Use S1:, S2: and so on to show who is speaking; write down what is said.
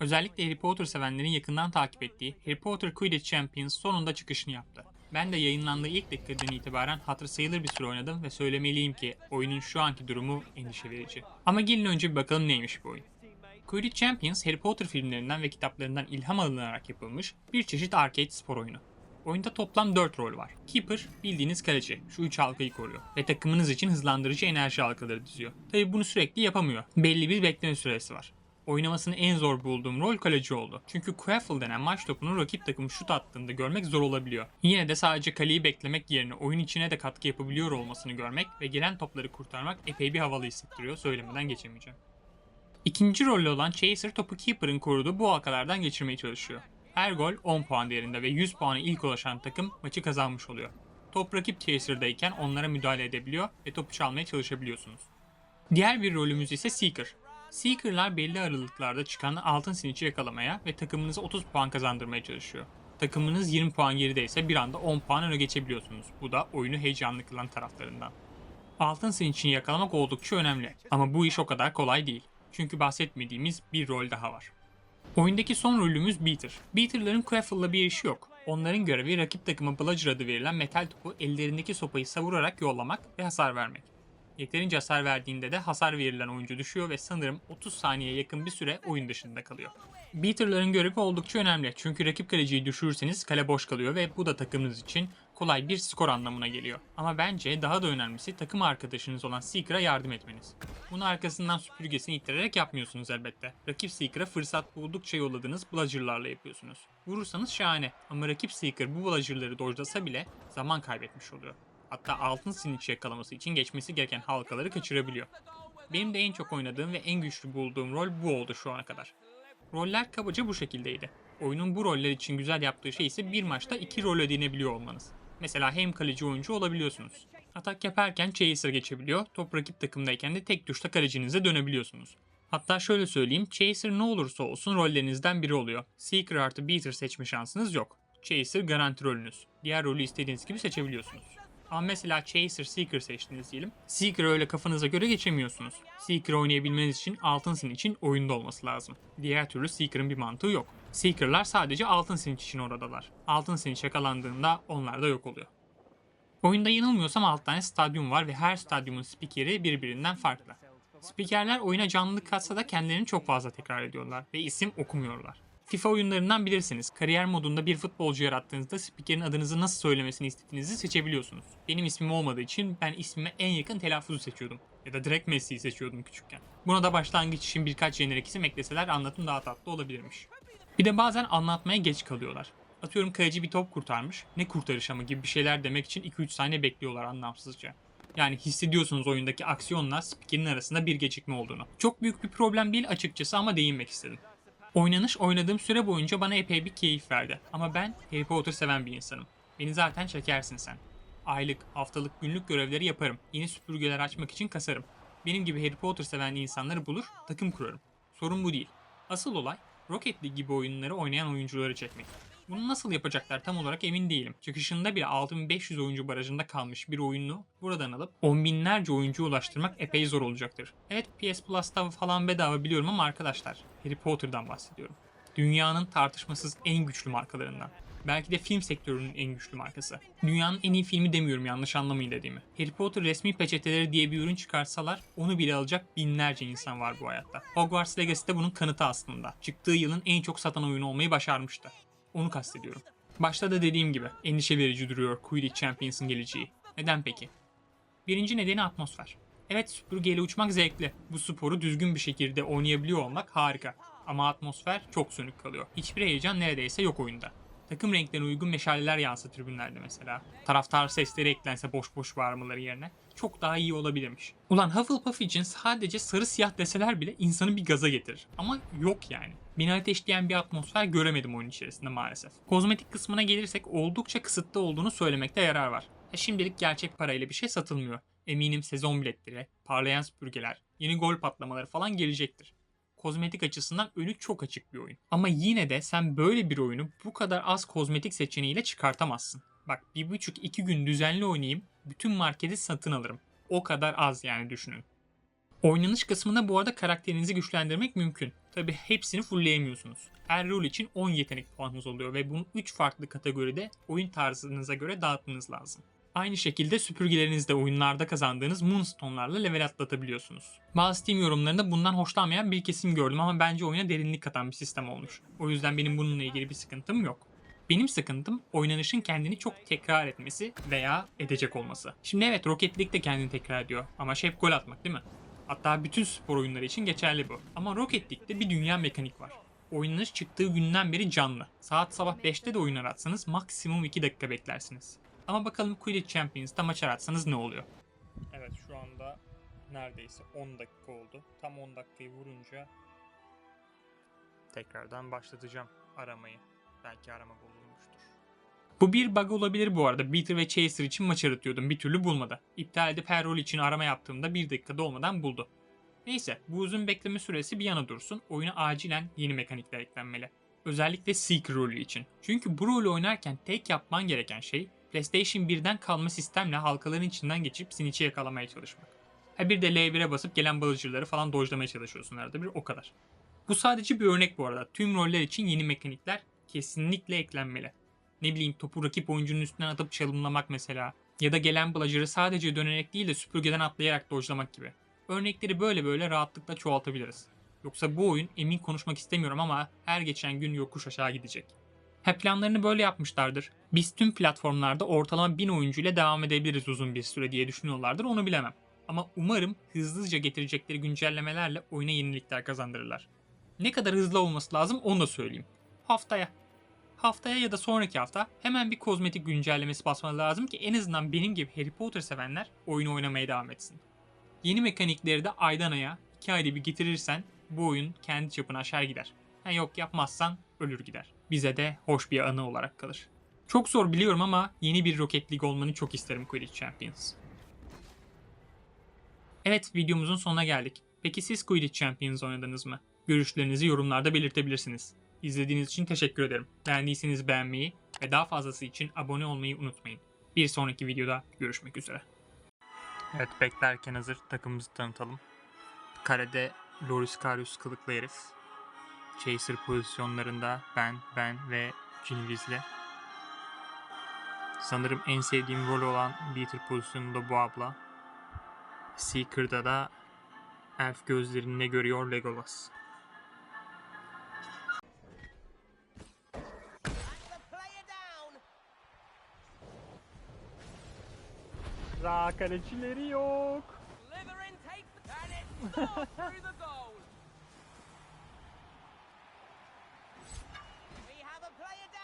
S1: Özellikle Harry Potter sevenlerin yakından takip ettiği Harry Potter Quidditch Champions sonunda çıkışını yaptı. Ben de yayınlandığı ilk dakikadan itibaren hatır sayılır bir süre oynadım ve söylemeliyim ki oyunun şu anki durumu endişe verici. Ama gelin önce bir bakalım neymiş bu oyun. Quidditch Champions, Harry Potter filmlerinden ve kitaplarından ilham alınarak yapılmış bir çeşit arcade spor oyunu. Oyunda toplam 4 rol var. Keeper, bildiğiniz kaleci. Şu 3 halkayı koruyor. Ve takımınız için hızlandırıcı enerji halkaları diziyor. Tabi bunu sürekli yapamıyor. Belli bir bekleme süresi var. Oynamasını en zor bulduğum rol kaleci oldu. Çünkü Quaffle denen maç topunu rakip takım şut attığında görmek zor olabiliyor. Yine de sadece kaleyi beklemek yerine oyun içine de katkı yapabiliyor olmasını görmek ve gelen topları kurtarmak epey bir havalı hissettiriyor. Söylemeden geçemeyeceğim. İkinci rolü olan Chaser topu Keeper'ın koruduğu bu halkalardan geçirmeye çalışıyor. Her gol 10 puan değerinde ve 100 puana ilk ulaşan takım maçı kazanmış oluyor. Top rakip Chaser'dayken onlara müdahale edebiliyor ve topu çalmaya çalışabiliyorsunuz. Diğer bir rolümüz ise Seeker. Seeker'lar belli aralıklarda çıkan altın siniçi yakalamaya ve takımınıza 30 puan kazandırmaya çalışıyor. Takımınız 20 puan gerideyse bir anda 10 puan öne geçebiliyorsunuz. Bu da oyunu heyecanlı kılan taraflarından. Altın siniçini yakalamak oldukça önemli ama bu iş o kadar kolay değil. Çünkü bahsetmediğimiz bir rol daha var. Oyundaki son rolümüz Beater. Beater'ların Quaffle'la bir işi yok. Onların görevi rakip takıma Bludger adı verilen metal topu ellerindeki sopayı savurarak yollamak ve hasar vermek. Yeterince hasar verdiğinde de hasar verilen oyuncu düşüyor ve sanırım 30 saniyeye yakın bir süre oyun dışında kalıyor. Beater'ların görevi oldukça önemli çünkü rakip kaleciyi düşürürseniz kale boş kalıyor ve bu da takımınız için kolay bir skor anlamına geliyor. Ama bence daha da önemlisi takım arkadaşınız olan Seeker'a yardım etmeniz. Bunu arkasından süpürgesini ittirerek yapmıyorsunuz elbette. Rakip Seeker'a fırsat buldukça yolladığınız bludgerlarla yapıyorsunuz. Vurursanız şahane ama rakip Seeker bu bludgerları dojlasa bile zaman kaybetmiş oluyor. Hatta altın siniç yakalaması için geçmesi gereken halkaları kaçırabiliyor. Benim de en çok oynadığım ve en güçlü bulduğum rol bu oldu şu ana kadar. Roller kabaca bu şekildeydi. Oyunun bu roller için güzel yaptığı şey ise bir maçta iki rol edinebiliyor olmanız. Mesela hem kaleci oyuncu olabiliyorsunuz. Atak yaparken chaser geçebiliyor, top rakip takımdayken de tek tuşla kalecinize dönebiliyorsunuz. Hatta şöyle söyleyeyim, chaser ne olursa olsun rollerinizden biri oluyor. Seeker artı beater seçme şansınız yok. Chaser garanti rolünüz. Diğer rolü istediğiniz gibi seçebiliyorsunuz. Ama mesela Chaser, Seeker seçtiniz diyelim. Seeker öyle kafanıza göre geçemiyorsunuz. Seeker oynayabilmeniz için altın sin için oyunda olması lazım. Diğer türlü Seeker'ın bir mantığı yok. Seeker'lar sadece altın sin için oradalar. Altın sin yakalandığında onlar da yok oluyor. Oyunda yanılmıyorsam 6 tane stadyum var ve her stadyumun spikeri birbirinden farklı. Spikerler oyuna canlılık katsa da kendilerini çok fazla tekrar ediyorlar ve isim okumuyorlar. FIFA oyunlarından bilirsiniz. Kariyer modunda bir futbolcu yarattığınızda spikerin adınızı nasıl söylemesini istediğinizi seçebiliyorsunuz. Benim ismim olmadığı için ben ismime en yakın telaffuzu seçiyordum. Ya da direkt Messi'yi seçiyordum küçükken. Buna da başlangıç için birkaç jenerik isim ekleseler anlatım daha tatlı olabilirmiş. Bir de bazen anlatmaya geç kalıyorlar. Atıyorum kaleci bir top kurtarmış. Ne kurtarış ama gibi bir şeyler demek için 2-3 saniye bekliyorlar anlamsızca. Yani hissediyorsunuz oyundaki aksiyonla spikerin arasında bir gecikme olduğunu. Çok büyük bir problem değil açıkçası ama değinmek istedim. Oynanış oynadığım süre boyunca bana epey bir keyif verdi. Ama ben Harry Potter seven bir insanım. Beni zaten çekersin sen. Aylık, haftalık, günlük görevleri yaparım. Yeni süpürgeler açmak için kasarım. Benim gibi Harry Potter seven insanları bulur, takım kurarım. Sorun bu değil. Asıl olay Rocket League gibi oyunları oynayan oyuncuları çekmek. Bunu nasıl yapacaklar tam olarak emin değilim. Çıkışında bile 6500 oyuncu barajında kalmış bir oyunu buradan alıp on binlerce oyuncuya ulaştırmak epey zor olacaktır. Evet PS Plus'ta falan bedava biliyorum ama arkadaşlar Harry Potter'dan bahsediyorum. Dünyanın tartışmasız en güçlü markalarından. Belki de film sektörünün en güçlü markası. Dünyanın en iyi filmi demiyorum yanlış anlamayın dediğimi. Harry Potter resmi peçeteleri diye bir ürün çıkarsalar onu bile alacak binlerce insan var bu hayatta. Hogwarts Legacy de bunun kanıtı aslında. Çıktığı yılın en çok satan oyunu olmayı başarmıştı. Onu kastediyorum. Başta da dediğim gibi endişe verici duruyor Quidditch Champions'ın geleceği. Neden peki? Birinci nedeni atmosfer. Evet süpürgeyle uçmak zevkli. Bu sporu düzgün bir şekilde oynayabiliyor olmak harika. Ama atmosfer çok sönük kalıyor. Hiçbir heyecan neredeyse yok oyunda. Takım renklerine uygun meşaleler yansa tribünlerde mesela. Taraftar sesleri eklense boş boş bağırmaları yerine çok daha iyi olabilirmiş. Ulan Hufflepuff için sadece sarı siyah deseler bile insanı bir gaza getirir. Ama yok yani. Beni ateşleyen bir atmosfer göremedim oyun içerisinde maalesef. Kozmetik kısmına gelirsek oldukça kısıtlı olduğunu söylemekte yarar var. E şimdilik gerçek parayla bir şey satılmıyor. Eminim sezon biletleri, parlayan süpürgeler, yeni gol patlamaları falan gelecektir kozmetik açısından önü çok açık bir oyun. Ama yine de sen böyle bir oyunu bu kadar az kozmetik seçeneğiyle çıkartamazsın. Bak bir buçuk iki gün düzenli oynayayım bütün marketi satın alırım. O kadar az yani düşünün. Oynanış kısmında bu arada karakterinizi güçlendirmek mümkün. Tabi hepsini fullleyemiyorsunuz. Her rol için 10 yetenek puanınız oluyor ve bunu 3 farklı kategoride oyun tarzınıza göre dağıtmanız lazım. Aynı şekilde süpürgelerinizde oyunlarda kazandığınız Moonstone'larla level atlatabiliyorsunuz. Bazı Steam yorumlarında bundan hoşlanmayan bir kesim gördüm ama bence oyuna derinlik katan bir sistem olmuş. O yüzden benim bununla ilgili bir sıkıntım yok. Benim sıkıntım oynanışın kendini çok tekrar etmesi veya edecek olması. Şimdi evet Rocket League de kendini tekrar ediyor ama şey hep gol atmak değil mi? Hatta bütün spor oyunları için geçerli bu. Ama Rocket League'de bir dünya mekanik var. Oynanış çıktığı günden beri canlı. Saat sabah 5'te de oyun aratsanız maksimum 2 dakika beklersiniz. Ama bakalım Quidditch Champions'ta maç aratsanız ne oluyor? Evet şu anda neredeyse 10 dakika oldu. Tam 10 dakikayı vurunca tekrardan başlatacağım aramayı. Belki arama bulunmuştur. Bu bir bug olabilir bu arada. Beater ve Chaser için maç aratıyordum. Bir türlü bulmadı. İptal edip her rol için arama yaptığımda bir dakikada olmadan buldu. Neyse bu uzun bekleme süresi bir yana dursun. Oyuna acilen yeni mekanikler eklenmeli. Özellikle Seeker rolü için. Çünkü bu rolü oynarken tek yapman gereken şey PlayStation 1'den kalma sistemle halkaların içinden geçip Snitch'i yakalamaya çalışmak. Ha bir de L1'e basıp gelen balıcıları falan dojlamaya çalışıyorsun arada bir o kadar. Bu sadece bir örnek bu arada. Tüm roller için yeni mekanikler kesinlikle eklenmeli. Ne bileyim topu rakip oyuncunun üstünden atıp çalımlamak mesela. Ya da gelen bludger'ı sadece dönerek değil de süpürgeden atlayarak dojlamak gibi. Örnekleri böyle böyle rahatlıkla çoğaltabiliriz. Yoksa bu oyun emin konuşmak istemiyorum ama her geçen gün yokuş aşağı gidecek. He planlarını böyle yapmışlardır. Biz tüm platformlarda ortalama 1000 oyuncu ile devam edebiliriz uzun bir süre diye düşünüyorlardır onu bilemem. Ama umarım hızlıca getirecekleri güncellemelerle oyuna yenilikler kazandırırlar. Ne kadar hızlı olması lazım onu da söyleyeyim. Haftaya. Haftaya ya da sonraki hafta hemen bir kozmetik güncellemesi basmaları lazım ki en azından benim gibi Harry Potter sevenler oyunu oynamaya devam etsin. Yeni mekanikleri de aydan aya 2 ayda bir getirirsen bu oyun kendi çapını aşar gider. Ha yok yapmazsan ölür gider. Bize de hoş bir anı olarak kalır. Çok zor biliyorum ama yeni bir Rocket League olmanı çok isterim Quidditch Champions. Evet videomuzun sonuna geldik. Peki siz Quidditch Champions oynadınız mı? Görüşlerinizi yorumlarda belirtebilirsiniz. İzlediğiniz için teşekkür ederim. Beğendiyseniz beğenmeyi ve daha fazlası için abone olmayı unutmayın. Bir sonraki videoda görüşmek üzere. Evet beklerken hazır takımımızı tanıtalım. Kalede Loris Karius kılıklı herif. Chaser pozisyonlarında ben, ben ve Weasley. Sanırım en sevdiğim rol olan Beater pozisyonunda bu abla. Seeker'da da elf gözlerinde görüyor Legolas. Ra kalecileri yok.